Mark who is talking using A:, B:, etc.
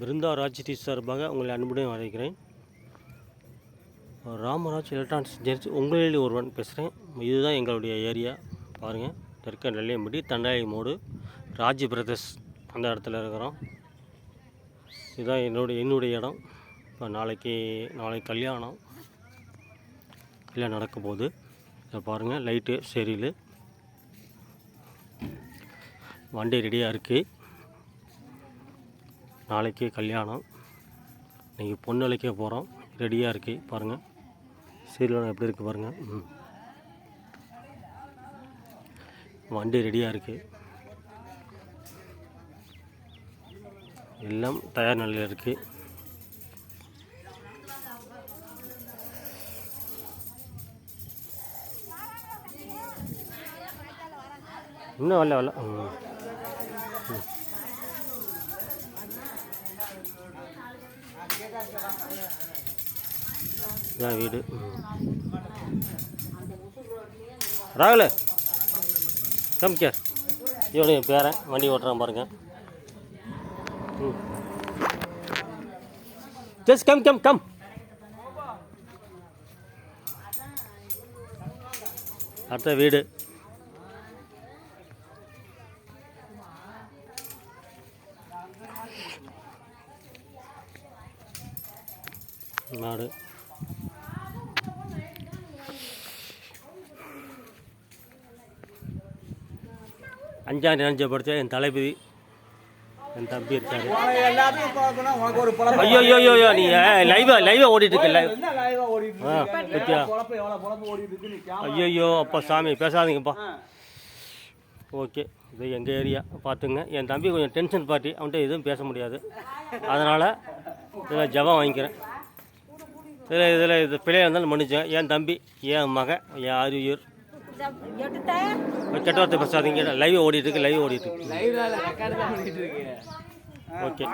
A: Brinda Raj D சார்பாக உங்களை அன்புடன் அழைக்கிறேன் ராமராஜ் எலக்ட்ரானிக்ஸ் ஜெர்ஜ் உங்களில் ஒருவன் பேசுகிறேன் இதுதான் எங்களுடைய ஏரியா. பாருங்கள் தெற்க நெல்லையம்பட்டி தண்டாயி மோடு ராஜ் பிரதர்ஸ் அந்த இடத்துல இருக்கிறோம். இதுதான் என்னுடைய என்னுடைய இடம். இப்போ நாளைக்கு நாளைக்கு கல்யாணம். கல்யாணம் நடக்க போகுது. இதை பாருங்கள் லைட்டு செரியில் வண்டி ரெடியாக இருக்குது நாளைக்கு கல்யாணம். இன்றைக்கி பொண்ணு அழைக்க போகிறோம் ரெடியாக இருக்குது பாருங்கள் சீர்காழம் எப்படி இருக்குது பாருங்கள் ம். வண்டி ரெடியாக இருக்குது எல்லாம் தயார் நிலையில் இருக்குது இன்னும் வரல வரல. இதான் வீடு. ராகுல கம்கே இவனு என் பேரன் வண்டி ஓட்டுறான் பாருங்க. Just come come come. அடுத்த வீடு. மாடு அஞ்சாண்டு நினைச்சப்படுத்த என் தளபதி என் தம்பி இருக்காரு. ஐயோ ஐயோ ஐயோ நீ லைவா லைவா ஓடிட்டு இருக்க? லைவ்
B: ஆ?
A: பத்தியா? ஐயோ அப்பா சாமி பேசாதீங்கப்பா. ஓகே இது எங்கள் ஏரியா பார்த்துங்க என் தம்பி கொஞ்சம் டென்ஷன் பார்ட்டி அவன்கிட்ட எதுவும் பேச முடியாது. அதனால் இதில் ஜபம் வாங்கிக்கிறேன். இதில் இதில் இது பிள்ளையாக இருந்தாலும் மன்னிச்சேன் என் தம்பி என் மகன் என் ஆரியர் கெட்ட வார்த்தை பேசாதீங்க. லைவ் ஓடிட்டு இருக்கு லைவ் ஓடிட்டு இருக்கு ஓகே